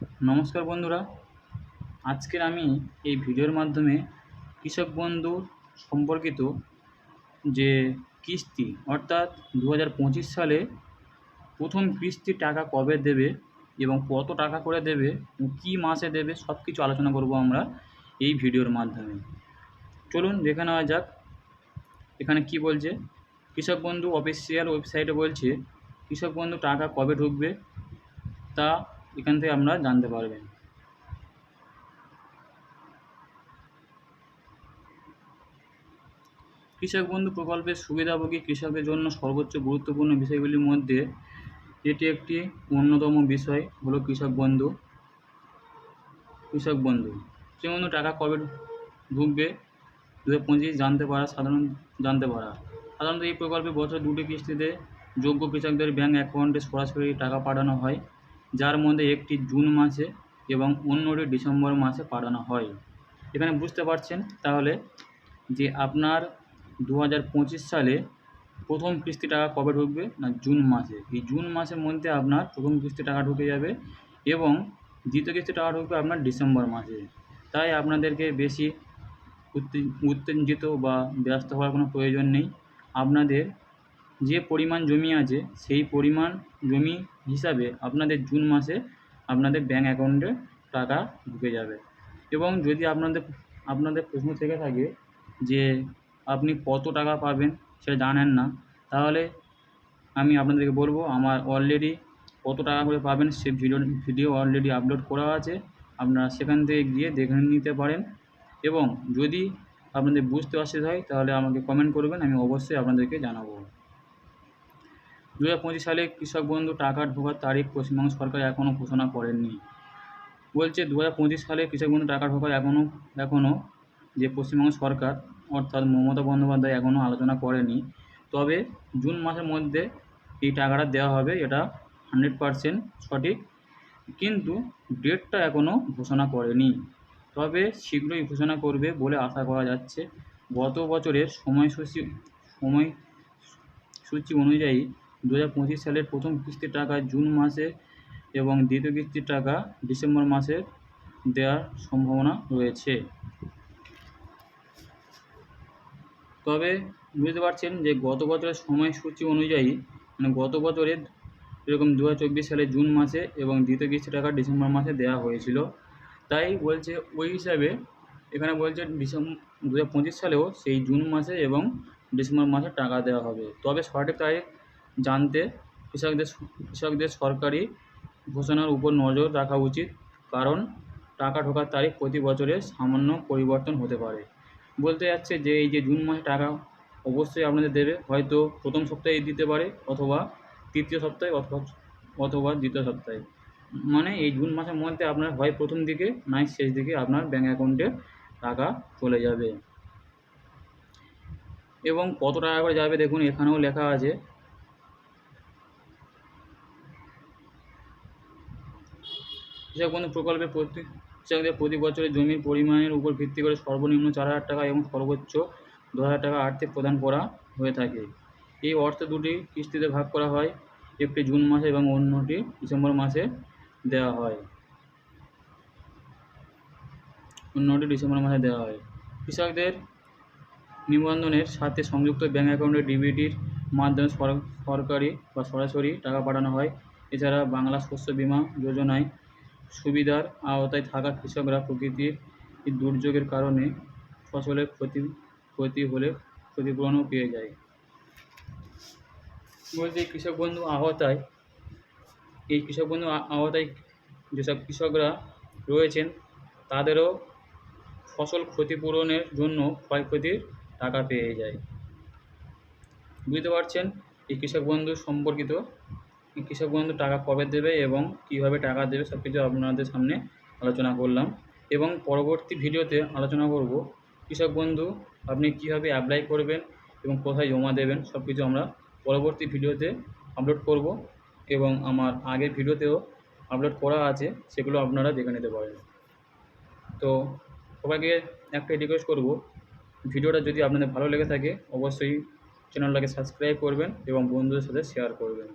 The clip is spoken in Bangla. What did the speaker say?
নমস্কার বন্ধুরা। আজকের আমি এই ভিডিওর মাধ্যমে কৃষক বন্ধু সম্পর্কিত যে কিস্তি, অর্থাৎ দু হাজার পঁচিশ সালে প্রথম কিস্তির টাকা কবে দেবে এবং কত টাকা করে দেবে কী মাসে দেবে সব কিছু আলোচনা করব আমরা এই ভিডিওর মাধ্যমে। চলুন দেখে নেওয়া যাক, এখানে কি বলছে। কৃষক বন্ধু অফিসিয়াল ওয়েবসাইটে বলছে, কৃষক বন্ধু টাকা কবে ঢুকবে? তা এখান থেকে আপনারা জানতে পারবেন কৃষক বন্ধু প্রকল্পের সুবিধাভোগী কৃষকের জন্য সর্বোচ্চ গুরুত্বপূর্ণ বিষয়গুলির মধ্যে এটি একটি অন্যতম বিষয় হলো কৃষক বন্ধু। কৃষক বন্ধু বন্ধু টাকা কবে ঢুকবে? দু হাজার পঁচিশ জানতে পারা, সাধারণ জানতে পারা। সাধারণত এই প্রকল্পে বছর দুটি কিস্তিতে যোগ্য কৃষকদের ব্যাঙ্ক অ্যাকাউন্টে সরাসরি টাকা পাঠানো হয়। যার মধ্যে একটি জুন মাসে এবং অন্যটি ডিসেম্বর মাসে পাঠানো হয়। এখানে বুঝতে পারছেন তাহলে যে আপনার দু হাজার পঁচিশ সালে প্রথম কিস্তি টাকা কবে ঢুকবে না জুন মাসে? এই জুন মাসের মধ্যে আপনার প্রথম কিস্তি টাকা ঢুকে যাবে এবং দ্বিতীয় কিস্তি টাকা ঢুকবে আপনার ডিসেম্বর মাসে। তাই আপনাদেরকে বেশি উত্তেজিত বা ব্যস্ত হওয়ার কোনো প্রয়োজন নেই। আপনাদের যে পরিমাণ জমি আছে, সেই পরিমাণ জমি হিসাবে আপনাদের জুন মাসে আপনাদের ব্যাঙ্ক অ্যাকাউন্টে টাকা ঢুকে যাবে। এবং যদি আপনাদের আপনাদের প্রশ্ন থেকে থাকে যে আপনি কত টাকা পাবেন, সেটা জানেন না, তাহলে আমি আপনাদেরকে বলব, আমার অলরেডি কত টাকা করে পাবেন, সে ভিডিও ভিডিও অলরেডি আপলোড করা আছে। আপনারা সেখান থেকে গিয়ে দেখে নিতে পারেন। এবং যদি আপনাদের বুঝতে অসুবিধা হয়, তাহলে আমাকে কমেন্ট করবেন, আমি অবশ্যই আপনাদেরকে জানাব। দু হাজার পঁচিশ সালে কৃষক বন্ধু টাকা ঢোকার তারিখ পশ্চিমবঙ্গ সরকার এখনও ঘোষণা করেননি। বলছে দু হাজার পঁচিশ সালে কৃষক বন্ধু টাকা ঢোকার এখনও এখনও যে পশ্চিমবঙ্গ সরকার, অর্থাৎ মমতা বন্দ্যোপাধ্যায় এখনও আলোচনা করেনি। তবে জুন মাসের মধ্যে এই টাকাটা দেওয়া হবে, এটা হান্ড্রেড পারসেন্ট সঠিক। কিন্তু ডেটটা এখনও ঘোষণা করেনি। তবে শীঘ্রই ঘোষণা করবে বলে আশা করা যাচ্ছে। গত বছরের সময়সূচি, সময় সূচি অনুযায়ী দু হাজার পঁচিশ সালের প্রথম কিস্তির টাকা জুন মাসে এবং দ্বিতীয় কিস্তির টাকা ডিসেম্বর মাসে দেওয়ার সম্ভাবনা রয়েছে। তবে বুঝতে পারছেন যে গত বছরের সময়সূচি অনুযায়ী মানে গত বছরের এরকম দু সালের জুন মাসে এবং দ্বিতীয় কিস্তি টাকা ডিসেম্বর মাসে দেওয়া হয়েছিল। তাই বলছে ওই হিসাবে এখানে বলছে ডিসেম্বর দু হাজার পঁচিশ সালেও সেই জুন মাসে এবং ডিসেম্বর মাসে টাকা দেওয়া হবে। তবে সঠিক তারিখ জানতে কৃষকদের কৃষকদের সরকারি ঘোষণার উপর নজর রাখা উচিত। কারণ টাকা ঢোকার তারিখ প্রতি বছরে সামান্য পরিবর্তন হতে পারে। বলতে যাচ্ছে যে, এই যে জুন মাসে টাকা অবশ্যই আপনাদের দেবে। হয়তো প্রথম সপ্তাহে দিতে পারে অথবা তৃতীয় সপ্তাহে অথবা অথবা দ্বিতীয় সপ্তাহে। মানে এই জুন মাসের মধ্যে আপনার হয় প্রথম দিকে, নাই শেষ দিকে আপনার ব্যাঙ্ক অ্যাকাউন্টে টাকা চলে যাবে। এবং কত টাকা করে যাবে দেখুন, এখানেও লেখা আছে কৃষক বন্ধু প্রকল্পে প্রতি কৃষকদের প্রতি বছরে জমির পরিমাণের উপর ভিত্তি করে সর্বনিম্ন চার হাজার টাকা এবং সর্বোচ্চ দু হাজার টাকা আর্থিক প্রদান করা হয়ে থাকে। এই অর্থ দুটি কিস্তিতে ভাগ করা হয়। একটি জুন মাসে এবং অন্যটি ডিসেম্বর মাসে দেওয়া হয়। অন্যটি ডিসেম্বর মাসে দেওয়া হয়। কৃষকদের নিবন্ধনের সাথে সংযুক্ত ব্যাঙ্ক অ্যাকাউন্টে ডিবিটির মাধ্যমে সরকারি বা সরাসরি টাকা পাঠানো হয়। এছাড়া বাংলা শস্য বিমা যোজনায় সুবিধার আওতায় থাকা কৃষকরা প্রকৃতির দুর্যোগের কারণে ফসলের ক্ষতি ক্ষতি হলে ক্ষতিপূরণও পেয়ে যায়। বলতে কৃষক বন্ধু আওতায়, এই কৃষক বন্ধু আওতায় যেসব কৃষকরা রয়েছেন, তাদেরও ফসল ক্ষতিপূরণের জন্য ক্ষয়ক্ষতির টাকা পেয়ে যায়। বুঝতে পারছেন? এই কৃষক বন্ধু সম্পর্কিত কৃষক বন্ধু টাকা কবে দেবে এবং কীভাবে টাকা দেবে সব কিছু আপনাদের সামনে আলোচনা করলাম। এবং পরবর্তী ভিডিওতে আলোচনা করব কৃষক বন্ধু আপনি কীভাবে অ্যাপ্লাই করবেন এবং কোথায় জমা দেবেন সব কিছু আমরা পরবর্তী ভিডিওতে আপলোড করব এবং আমার আগের ভিডিওতেও আপলোড করা আছে সেগুলো আপনারা দেখে নিতে পারেন তো সবাইকে একটা রিকোয়েস্ট করব, ভিডিওটা যদি আপনাদের ভালো লেগে থাকে অবশ্যই চ্যানেলটাকে সাবস্ক্রাইব করবেন এবং বন্ধুদের সাথে শেয়ার করবেন।